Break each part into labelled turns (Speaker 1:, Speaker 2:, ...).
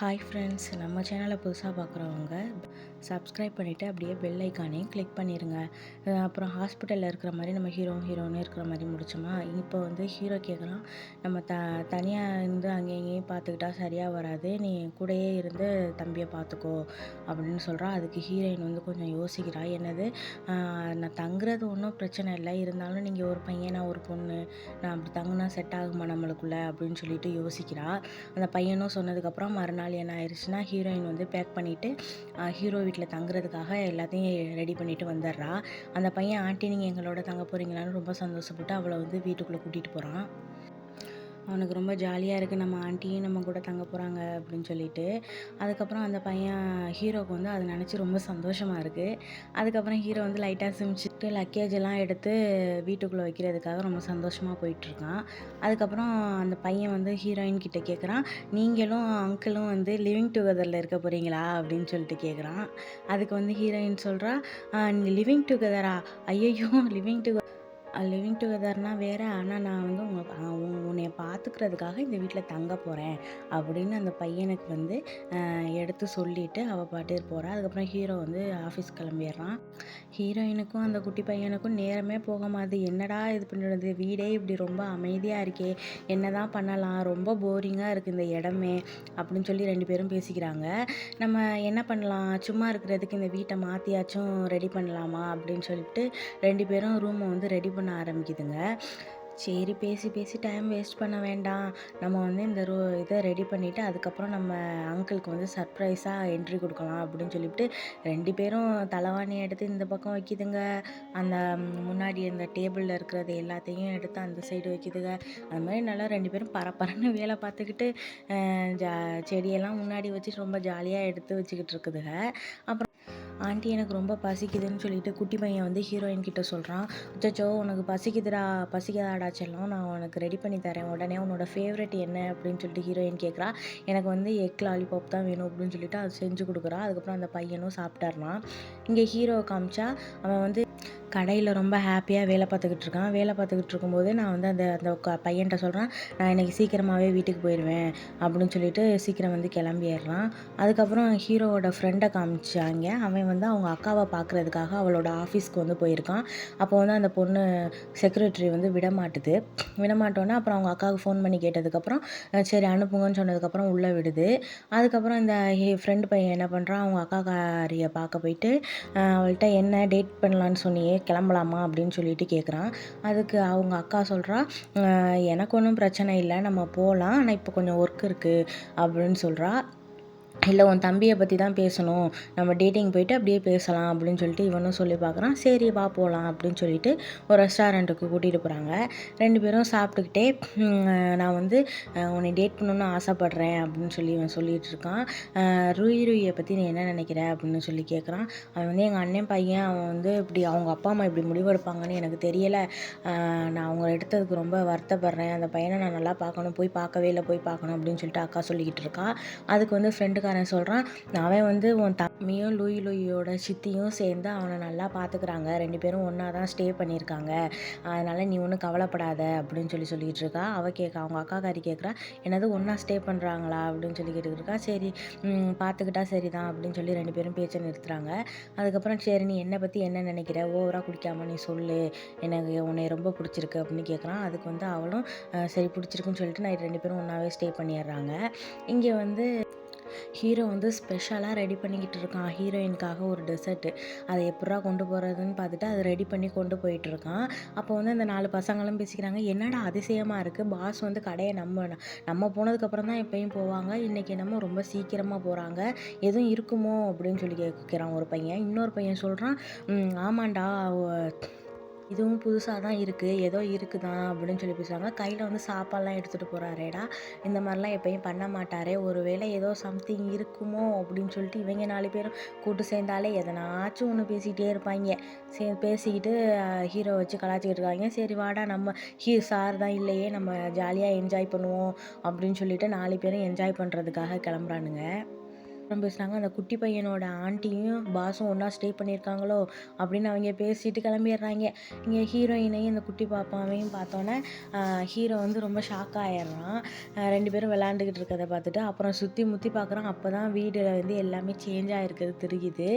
Speaker 1: Hi friends நம்ம சேனலை புதுசாக பார்க்குறவங்க சப்ஸ்கிரைப் பண்ணிவிட்டு அப்படியே பெல் ஐக்கானையும் கிளிக் பண்ணிடுங்க அப்புறம் ஹாஸ்பிட்டலில் இருக்கிற மாதிரி நம்ம ஹீரோ ஹீரோன்னு இருக்கிற மாதிரி முடிச்சோமா? இப்போ வந்து ஹீரோ கேட்குறான் நம்ம த தனியாக இருந்து அங்கேயும் இங்கேயும் பார்த்துக்கிட்டா சரியாக வராது. நீ கூடயே இருந்து தம்பியை பார்த்துக்கோ அப்படின்னு சொல்கிறா அதுக்கு ஹீரோயின் வந்து கொஞ்சம் யோசிக்கிறா. என்னது? நான் தங்குறது ஒன்றும் பிரச்சனை இல்லை. இருந்தாலும் நீங்கள் ஒரு பையன் நான் ஒரு பொண்ணு நான் அப்படி தங்குனா செட் ஆகுமா நம்மளுக்குள்ள அப்படின்னு சொல்லிட்டு யோசிக்கிறா. அந்த பையனும் சொன்னதுக்கப்புறம் மறுநாள் என்ன ஆயிடுச்சுன்னா ஹீரோயின் வந்து பேக் பண்ணிவிட்டு ஹீரோ வீட்டில் தங்குறதுக்காக எல்லாத்தையும் ரெடி பண்ணிட்டு வந்துடுறா. அந்த பையன் ஆண்டி நீங்கள் எங்களோட தங்க போகிறீங்களான்னு ரொம்ப சந்தோஷப்பட்டு அவளை வந்து வீட்டுக்குள்ளே கூட்டிகிட்டு போகிறான் அவனுக்கு ரொம்ப ஜாலியாக இருக்குது நம்ம ஆண்டியும் நம்ம கூட தங்க போகிறாங்க அப்படின்னு சொல்லிட்டு. அதுக்கப்புறம் அந்த பையன் ஹீரோவுக்கு வந்து அதை நினச்சி ரொம்ப சந்தோஷமாக இருக்குது அதுக்கப்புறம் ஹீரோ வந்து லைட்டாக சிமிச்சிட்டு லக்கேஜ் எல்லாம் எடுத்து வீட்டுக்குள்ளே வைக்கிறதுக்காக ரொம்ப சந்தோஷமாக போயிட்டுருக்கான் அதுக்கப்புறம் அந்த பையன் வந்து ஹீரோயின் கிட்டே கேட்குறான் நீங்களும் அங்கிளும் வந்து லிவிங் டுகெதரில் இருக்க போகிறீங்களா அப்படின்னு சொல்லிட்டு கேட்குறான் அதுக்கு வந்து ஹீரோயின் சொல்கிறா நீ லிவிங் டுகெதரா ஐயோ லிவிங் டுகெதர் லிவிங் டுகெதர்னா வேறு. ஆனால் நான் வந்து உங்கள் உன்னைய பார்த்துக்கிறதுக்காக இந்த வீட்டில் தங்க போகிறேன் அப்படின்னு அந்த பையனுக்கு வந்து எடுத்து சொல்லிவிட்டு அவள் பாட்டு போகிறான் அதுக்கப்புறம் ஹீரோ வந்து ஆஃபீஸ் கிளம்பிடுறான். ஹீரோயினுக்கும் அந்த குட்டி பையனுக்கும் நேரமே போக மாதிரி என்னடா இது பண்ணுறது வீடே இப்படி ரொம்ப அமைதியாக இருக்கே. என்ன தான் பண்ணலாம்? ரொம்ப போரிங்காக இருக்குது இந்த இடமே. அப்படின்னு சொல்லி ரெண்டு பேரும் பேசிக்கிறாங்க. நம்ம என்ன பண்ணலாம்? சும்மா இருக்கிறதுக்கு இந்த வீட்டை மாற்றியாச்சும் ரெடி பண்ணலாமா? அப்படின்னு சொல்லிட்டு ரெண்டு பேரும் ரூமை வந்து ரெடி பண்ண ஆரம்பிக்குதுங்க. சரி பேசி பேசி டைம் வேஸ்ட் பண்ண வேண்டாம். நம்ம வந்து இந்த ரூ இதை ரெடி பண்ணிவிட்டு அதுக்கப்புறம் நம்ம அங்கிளுக்கு வந்து சர்ப்ரைஸாக என்ட்ரி கொடுக்கலாம் அப்படின்னு சொல்லிவிட்டு ரெண்டு பேரும் தலைவாணி எடுத்து இந்த பக்கம் வைக்கிதுங்க. அந்த முன்னாடி அந்த டேபிளில் இருக்கிறது எல்லாத்தையும் எடுத்து அந்த சைடு வைக்கிதுங்க. அது மாதிரி நல்லா ரெண்டு பேரும் பரப்பரன்னு வேலை பார்த்துக்கிட்டு ஜா செடியெல்லாம் முன்னாடி வச்சு ரொம்ப ஜாலியாக எடுத்து வச்சுக்கிட்டு இருக்குதுங்க. அப்புறம் ஆண்டி எனக்கு ரொம்ப பசிக்குதுன்னு சொல்லிட்டு குட்டி பையன் வந்து ஹீரோயின் கிட்ட சொல்கிறான் அச்சோ உனக்கு பசிக்குதுடா பசிக்காதாடா செல்லம். நான் உனக்கு ரெடி பண்ணி தரேன். உடனே உன்னோட ஃபேவரட் என்ன அப்படின்னு சொல்லிட்டு ஹீரோயின் கேட்குறா எனக்கு வந்து எக் லாலிபாப் தான் வேணும் அப்படின்னு சொல்லிட்டு அது செஞ்சு கொடுக்குறா. அதுக்கப்புறம் அந்த பையனும் சாப்பிட்டார்னா இங்கே ஹீரோவை காமிச்சா அவன் வந்து கடையில் ரொம்ப ஹாப்பியாக வேலை பார்த்துக்கிட்டு இருக்கான். வேலை பார்த்துக்கிட்டு இருக்கும்போது நான் வந்து அந்த அந்த பையன்கிட்ட சொல்கிறேன் நான் இன்னைக்கு சீக்கிரமாகவே வீட்டுக்கு போயிடுவேன் அப்படின்னு சொல்லிட்டு சீக்கிரம் வந்து கிளம்பிடுறான். அதுக்கப்புறம் ஹீரோவோட ஃப்ரெண்டை காமிச்சாங்க. அவன் வந்து அவங்க அக்காவை பார்க்குறதுக்காக அவளோட ஆஃபீஸ்க்கு வந்து போயிருக்கான். அப்போ வந்து அந்த பொண்ணு செக்ரட்டரி வந்து விட மாட்டுது விட மாட்டோன்னே அப்புறம் அவங்க அக்காவுக்கு ஃபோன் பண்ணி கேட்டதுக்கப்புறம் சரி அனுப்புங்கன்னு சொன்னதுக்கப்புறம் உள்ளே விடுது. அதுக்கப்புறம் இந்த ஃப்ரெண்டு பையன் என்ன பண்ணுறான் அவங்க அக்கா காரியை பார்க்க போயிட்டு அவள்கிட்ட என்ன டேட் பண்ணலான்னு சொன்னியே கிளம்பலாமா அப்படின்னு சொல்லிட்டு கேட்குறான் அதுக்கு அவங்க அக்கா சொல்கிறா எனக்கு ஒன்றும் பிரச்சனை இல்லை நம்ம போகலாம் ஆனால் இப்போ கொஞ்சம் ஒர்க் இருக்குது அப்படின்னு சொல்கிறா இல்லை உன் தம்பியை பற்றி தான் பேசணும். நம்ம டேட்டிங் போயிட்டு அப்படியே பேசலாம் அப்படின்னு சொல்லிட்டு இவனும் சொல்லி பார்க்குறான். சரி வா போகலாம் அப்படின்னு சொல்லிட்டு ஒரு ரெஸ்டாரண்ட்டுக்கு கூட்டிகிட்டு போகிறாங்க ரெண்டு பேரும் சாப்பிட்டுக்கிட்டே நான் வந்து உன்னை டேட் பண்ணணும்னு ஆசைப்பட்றேன் அப்படின்னு சொல்லி இவன் சொல்லிகிட்டு இருக்கான். அஹ், ரூயி ரூயை பற்றி நீ என்ன நினைக்கிற அப்படின்னு சொல்லி கேட்குறான் அவன் வந்து எங்கள் அண்ணன் பையன் அவன் வந்து இப்படி அவங்க அப்பா அம்மா இப்படி முடிவெடுப்பாங்கன்னு எனக்கு தெரியலை. நான் அவங்க எடுத்ததுக்கு ரொம்ப வருத்தப்படுறேன். அந்த பையனை நான் நல்லா பார்க்கணும். போய் பார்க்கவே இல்லை. போய் பார்க்கணும். அப்படின்னு சொல்லிட்டு அக்கா சொல்லிக்கிட்டு இருக்கா. அதுக்கு வந்து ஃப்ரெண்டுக்காரன் சொல்கிறான் அவன் வந்து உன் தம்மியும் லூயி லூயியோட சித்தியும் சேர்ந்து அவனை நல்லா பார்த்துக்கிறாங்க ரெண்டு பேரும் ஒன்றா தான் ஸ்டே பண்ணியிருக்காங்க. அதனால் நீ ஒன்றும் கவலைப்படாத அப்படின்னு சொல்லி சொல்லிட்டு இருக்கா. அவள் கேட்க அவங்க அக்காக்காரி கேட்குறா என்னது ஒன்றா ஸ்டே பண்ணுறாங்களா அப்படின்னு சொல்லி கேட்டுருக்கா இருக்கா. சரி பார்த்துக்கிட்டா சரி தான் அப்படின்னு சொல்லி ரெண்டு பேரும் பேச்சை நிறுத்துறாங்க. அதுக்கப்புறம் சரி நீ என்னை பற்றி என்ன நினைக்கிற? ஓவராக குடிக்காம நீ சொல்லு. எனக்கு உன்னை ரொம்ப பிடிச்சிருக்கு அப்படின்னு கேட்குறான். அதுக்கு வந்து அவளும் சரி பிடிச்சிருக்குன்னு சொல்லிட்டு நைட் ரெண்டு பேரும் ஒன்றாவே ஸ்டே பண்ணிடுறாங்க. இங்கே வந்து ஹீரோ வந்து ஸ்பெஷலாக ரெடி பண்ணிக்கிட்டு இருக்கான். ஹீரோயினுக்காக ஒரு டெசர்ட்டு அதை எப்படா கொண்டு போகிறதுன்னு பார்த்துட்டு அதை ரெடி பண்ணி கொண்டு போயிட்டு இருக்கான். அப்போ வந்து அந்த நாலு பசங்களும் பேசிக்கிறாங்க என்னடா அதிசயமாக இருக்குது பாஸ் வந்து கடையை நம்ம நம்ம போனதுக்கப்புறம் தான் எப்பயும் போவாங்க. இன்றைக்கி என்னமோ ரொம்ப சீக்கிரமாக போகிறாங்க எதுவும் இருக்குமோ? அப்படின்னு சொல்லி கேட்குறான் ஒரு பையன். இன்னொரு பையன் சொல்கிறான் ஆமாண்டா இதுவும் புதுசாக தான் இருக்குது ஏதோ இருக்குதான் அப்படின்னு சொல்லி பேசுவாங்க. கையில் வந்து சாப்பாடுலாம் எடுத்துகிட்டு போகிறாரேடா இந்த மாதிரிலாம் எப்பயும் பண்ண மாட்டாரே. ஒருவேளை ஏதோ சம்திங் இருக்குமோ அப்படின்னு சொல்லிட்டு இவங்க நாலு பேரும் கூட்டு சேர்ந்தாலே எதனாச்சும் ஒன்று பேசிக்கிட்டே இருப்பாங்க. சே பேசிக்கிட்டு ஹீரோ வச்சு கலாச்சிக்கிட்டு இருக்காங்க. சரி வாடா நம்ம ஹீ சார் தான் இல்லையே. நம்ம ஜாலியாக என்ஜாய் பண்ணுவோம் அப்படின்னு சொல்லிட்டு நாலு பேரும் என்ஜாய் பண்ணுறதுக்காக கிளம்புறானுங்க. அப்புறம் பேசுனாங்க அந்த குட்டி பையனோட ஆண்டியும் பாஸும் ஒன்றா ஸ்டே பண்ணியிருக்காங்களோ அப்படின்னு அவங்க பேசிட்டு கிளம்பிடுறாங்க. இங்கே ஹீரோயினையும் இந்த குட்டி பாப்பாவையும் பார்த்தோன்னே ஹீரோ வந்து ரொம்ப ஷாக் ஆயிடுறான். ரெண்டு பேரும் விளாண்டுக்கிட்டு இருக்கிறத பார்த்துட்டு அப்புறம் சுற்றி முற்றி பார்க்குறான். அப்போ தான் வீடில் வந்து எல்லாமே சேஞ்ச் ஆகிருக்கிறது திரியுது.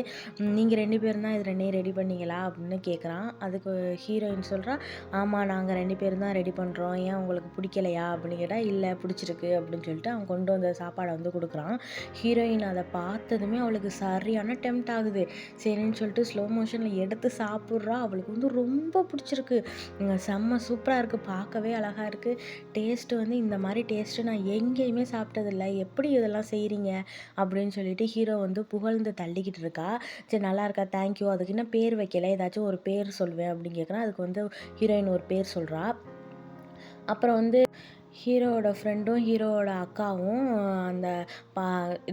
Speaker 1: நீங்கள் ரெண்டு பேரும் தான் இது ரெண்டையும் ரெடி பண்ணீங்களா அப்படின்னு கேட்குறான் அதுக்கு ஹீரோயின் சொல்கிறா ஆமாம் நாங்கள் ரெண்டு பேரும் தான் ரெடி பண்ணுறோம் ஏன் உங்களுக்கு பிடிக்கலையா? அப்படின்னு கேட்டால் இல்லை பிடிச்சிருக்கு. அப்படின்னு சொல்லிட்டு அவன் கொண்டு வந்த சாப்பாடை வந்து கொடுக்குறான். ஹீரோயின் அதை பார்த்ததுமே அவளுக்கு சரியான டெம்ட் ஆகுது. சரின்னு சொல்லிட்டு ஸ்லோ மோஷனில் எடுத்து சாப்பிட்றா. அவளுக்கு வந்து ரொம்ப பிடிச்சிருக்கு. செம்ம சூப்பராக இருக்குது பார்க்கவே அழகாக இருக்குது டேஸ்ட்டு வந்து இந்த மாதிரி டேஸ்ட்டு நான் எங்கேயுமே சாப்பிட்டதில்லை. எப்படி இதெல்லாம் செய்கிறீங்க அப்படின்னு சொல்லிட்டு ஹீரோ வந்து புகழ்ந்து தள்ளிக்கிட்டு இருக்கா. சரி நல்லா இருக்கா? தேங்க்யூ அதுக்கு என்ன பேர் வைக்கல. ஏதாச்சும் ஒரு பேர் சொல்லுவேன் அப்படின்னு கேட்குறேன் அதுக்கு வந்து ஹீரோயின் ஒரு பேர் சொல்கிறா அப்புறம் வந்து ஹீரோவோட ஃப்ரெண்டும் ஹீரோவோட அக்காவும் அந்த பா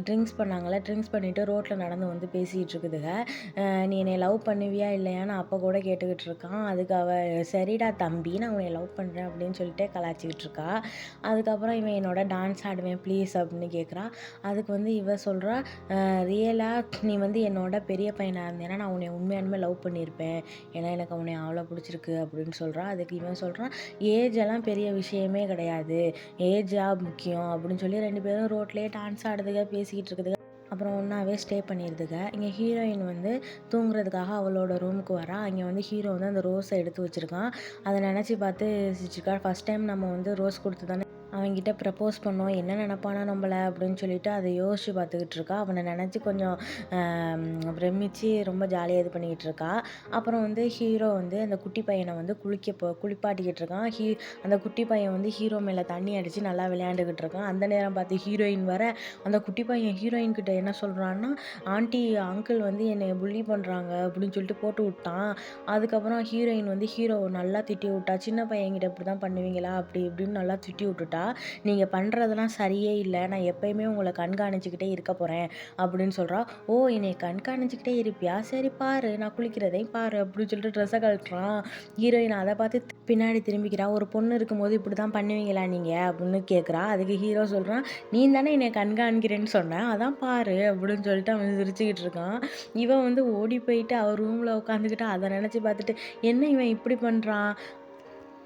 Speaker 1: ட்ரிங்க்ஸ் பண்ணாங்கல்ல ட்ரிங்க்ஸ் பண்ணிவிட்டு ரோட்டில் நடந்து வந்து பேசிகிட்டு இருக்குதுங்க நீ என்னை லவ் பண்ணுவியா இல்லையான்னு அப்போ கூட கேட்டுக்கிட்டு இருக்கான். அதுக்கு அவள் சரிடா தம்பி நான் உன்னை லவ் பண்ணுறேன் அப்படின்னு சொல்லிட்டு கலாச்சிக்கிட்டு இருக்கா. அதுக்கப்புறம் இவன் என்னோட டான்ஸ் ஆடுவேன் ப்ளீஸ் அப்படின்னு கேட்குறா அதுக்கு வந்து இவ சொல்கிறா ரியலாக நீ வந்து என்னோட பெரிய பையனாக இருந்தேன்னா நான் உன்னை உண்மையானுமே லவ் பண்ணியிருப்பேன். ஏன்னா எனக்கு உன்னை அவ்வளோ பிடிச்சிருக்கு அப்படின்னு சொல்கிறா அதுக்கு இவன் சொல்கிறான் ஏஜ் எல்லாம் பெரிய விஷயமே கிடையாது. கிடையாது ஏஜா முக்கியம் அப்படின்னு சொல்லி ரெண்டு பேரும் ரோட்லேயே டான்ஸ் ஆடுறதுக்காக பேசிக்கிட்டு இருக்குதுங்க அப்புறம் ஒன்றாவே ஸ்டே பண்ணிடுதுங்க இங்கே ஹீரோயின் வந்து தூங்குறதுக்காக அவளோட ரூமுக்கு வரா. அங்கே வந்து ஹீரோ வந்து அந்த ரோஸை எடுத்து வச்சுருக்கான். அதை நினச்சி பார்த்து சிரிச்சிருக்கா ஃபஸ்ட் டைம் நம்ம வந்து ரோஸ் கொடுத்து தானே அவன்கிட்ட ப்ரப்போஸ் பண்ணோம். என்ன நினப்பானா நம்மளை அப்படின்னு சொல்லிட்டு அதை யோசித்து பார்த்துக்கிட்டு இருக்கா. அவனை நினச்சி கொஞ்சம் பிரமிச்சு ரொம்ப ஜாலியாக இது பண்ணிக்கிட்டு இருக்கா. அப்புறம் வந்து ஹீரோ வந்து அந்த குட்டி பையனை வந்து குளிக்க போ குளிப்பாட்டிக்கிட்டு இருக்கான். ஹீ அந்த குட்டி பையன் வந்து ஹீரோ மேலே தண்ணி அடித்து நல்லா விளையாண்டுக்கிட்டு இருக்கான். அந்த நேரம் பார்த்து ஹீரோயின் வர அந்த குட்டி பையன் ஹீரோயின் கிட்ட என்ன சொல்கிறான்னா ஆண்டி அங்கிள் வந்து என்னை புள்ளி பண்ணுறாங்க அப்படின்னு சொல்லிட்டு போட்டு விட்டான். அதுக்கப்புறம் ஹீரோயின் வந்து ஹீரோ நல்லா திட்டி விட்டா சின்ன பையன்கிட்ட இப்படி தான் பண்ணுவீங்களா? அப்படி இப்படின்னு நல்லா திட்டி விட்டுட்டா. நீங்கள் பண்ணுறதெல்லாம் சரியே இல்லை. நான் எப்பயுமே உங்களை கண்காணிச்சுக்கிட்டே இருக்க போகிறேன் அப்படின்னு சொல்கிறா ஓ என்னை கண்காணிச்சிக்கிட்டே இருப்பியா? சரி பாரு. நான் குளிக்கிறதையும் பாரு. அப்படின்னு சொல்லிட்டு ட்ரெஸ்ஸை கழட்டுறான். ஹீரோயின் அதை பார்த்து பின்னாடி திரும்பிக்கிறா. ஒரு பொண்ணு இருக்கும்போது இப்படி தான் பண்ணுவீங்களா நீங்கள் அப்படின்னு கேட்குறா அதுக்கு ஹீரோ சொல்கிறான் நீ தானே என்னை கண்காணிக்கிறேன்னு சொன்னேன் அதான் பாரு. அப்படின்னு சொல்லிட்டு அவன் சிரிச்சுக்கிட்டு இருக்கான். இவன் வந்து ஓடி போயிட்டு அவர் ரூமில் உட்காந்துக்கிட்டு அதை நினச்சி பார்த்துட்டு என்ன இவன் இப்படி பண்ணுறான்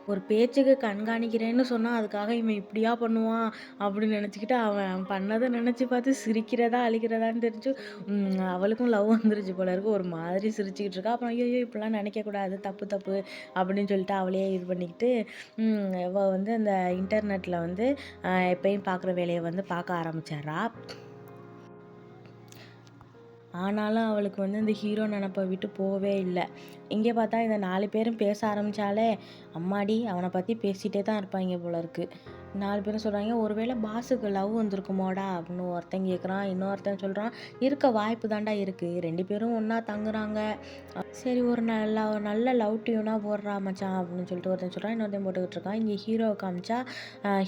Speaker 1: ஒரு பேச்சுக்கு கண்காணிக்கிறேன்னு சொன்னால் அதுக்காக இவன் இப்படியா பண்ணுவான் அப்படின்னு நினச்சிக்கிட்டு அவன் பண்ணதை நினச்சி பார்த்து சிரிக்கிறதா அழிக்கிறதான்னு தெரிஞ்சு அவளுக்கும் லவ் வந்துருச்சு போல இருக்கு. ஒரு மாதிரி சிரிச்சுக்கிட்டு இருக்கா. அப்புறம் ஐயோ இப்படிலாம் நினைக்கக்கூடாது தப்பு தப்பு அப்படின்னு சொல்லிட்டு அவளையே இது பண்ணிக்கிட்டு இவள் வந்து அந்த இன்டர்நெட்டில் வந்து எப்பயும் பார்க்குற வேலையை வந்து பார்க்க ஆரம்பிச்சிட்றா. ஆனாலும் அவளுக்கு வந்து இந்த ஹீரோ நினப்பை விட்டு போகவே இல்லை. இங்கே பார்த்தா இந்த நாலு பேரும் பேச ஆரம்பித்தாலே அம்மாடி அவனை பற்றி பேசிகிட்டே தான் இருப்பாங்க போல இருக்குது நாலு பேரும் சொல்கிறாங்க ஒருவேளை பாஸுக்கு லவ் வந்திருக்குமோடா? அப்படின்னு ஒருத்தன் கேட்குறான் இன்னொருத்தன் சொல்கிறான் இருக்க வாய்ப்பு தாண்டா இருக்குது ரெண்டு பேரும் ஒன்றா தங்குறாங்க. சரி ஒரு நல்ல நல்ல லவ் டியூனாக போடுறா மச்சான் அப்படின்னு சொல்லிட்டு ஒருத்தன் சொல்கிறான் இன்னொருத்தன் போட்டுக்கிட்டு இருக்கான். இங்கே ஹீரோவை காமிச்சா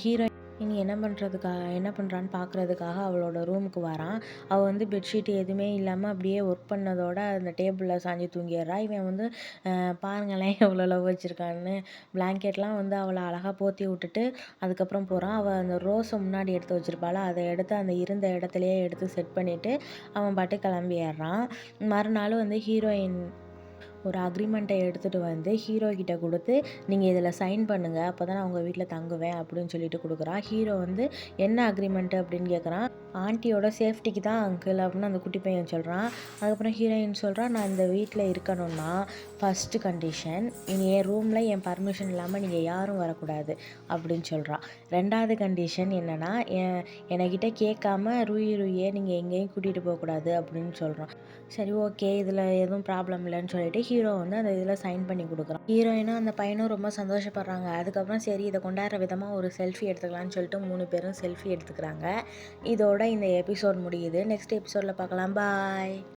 Speaker 1: ஹீரோ இனி என்ன பண்ணுறதுக்காக என்ன பண்ணுறான்னு பார்க்குறதுக்காக அவளோட ரூமுக்கு வரான். அவள் வந்து பெட்ஷீட் எதுவுமே இல்லாமல் அப்படியே ஒர்க் பண்ணதோட அந்த டேபிளில் சாஞ்சி தூங்கிடுறா. இவன் வந்து பாருங்களேன் எவ்வளோ லவ் வச்சுருக்கான்னு. பிளாங்கெட்லாம் வந்து அவளை அழகாக போற்றி விட்டுட்டு அதுக்கப்புறம் போகிறான் அவள் அந்த ரோஸை முன்னாடி எடுத்து வச்சுருப்பாள்? அதை எடுத்து அந்த இருந்த இடத்துலையே எடுத்து செட் பண்ணிவிட்டு அவன் பாட்டு கிளம்பிடுறான். மறுநாள் வந்து ஹீரோயின் ஒரு அக்ரிமெண்ட்டை எடுத்துகிட்டு வந்து ஹீரோ கிட்ட கொடுத்து நீங்கள் இதில் சைன் பண்ணுங்கள் அப்போ தான் நான் உங்கள் வீட்டில் தங்குவேன் அப்படின்னு சொல்லிட்டு கொடுக்குறான் ஹீரோ வந்து என்ன அக்ரிமெண்ட்டு அப்படின்னு கேட்குறான் ஆண்டியோட சேஃப்டிக்கு தான் அங்கிள் அப்படின்னு அந்த குட்டி பையன் சொல்கிறான் அதுக்கப்புறம் ஹீரோயின் சொல்கிறான் நான் இந்த வீட்டில் இருக்கணும்னா ஃபஸ்ட்டு கண்டிஷன் நீங்கள் என் ரூமில் என் பர்மிஷன் இல்லாமல் நீங்கள் யாரும் வரக்கூடாது அப்படின்னு சொல்கிறான் ரெண்டாவது கண்டிஷன் என்னென்னா என் என்கிட்ட கேட்காம ரூயி ரூயே நீங்கள் எங்கேயும் கூட்டிகிட்டு போகக்கூடாது அப்படின்னு சொல்கிறான் சரி ஓகே இதில் எதுவும் ப்ராப்ளம் இல்லைன்னு சொல்லிட்டு ஹீரோ வந்து அந்த இதில் சைன் பண்ணி கொடுக்குறான். ஹீரோயினும் அந்த பையனும் ரொம்ப சந்தோஷப்படுறாங்க. அதுக்கப்புறம் சரி இதை கொண்டாடுற விதமாக ஒரு செல்ஃபி எடுத்துக்கலாம்னு சொல்லிட்டு மூணு பேரும் செல்ஃபி எடுத்துக்கிறாங்க. இதோட இந்த எபிசோட் முடியுது. நெக்ஸ்ட் எபிசோடில் பார்க்கலாம். பாய்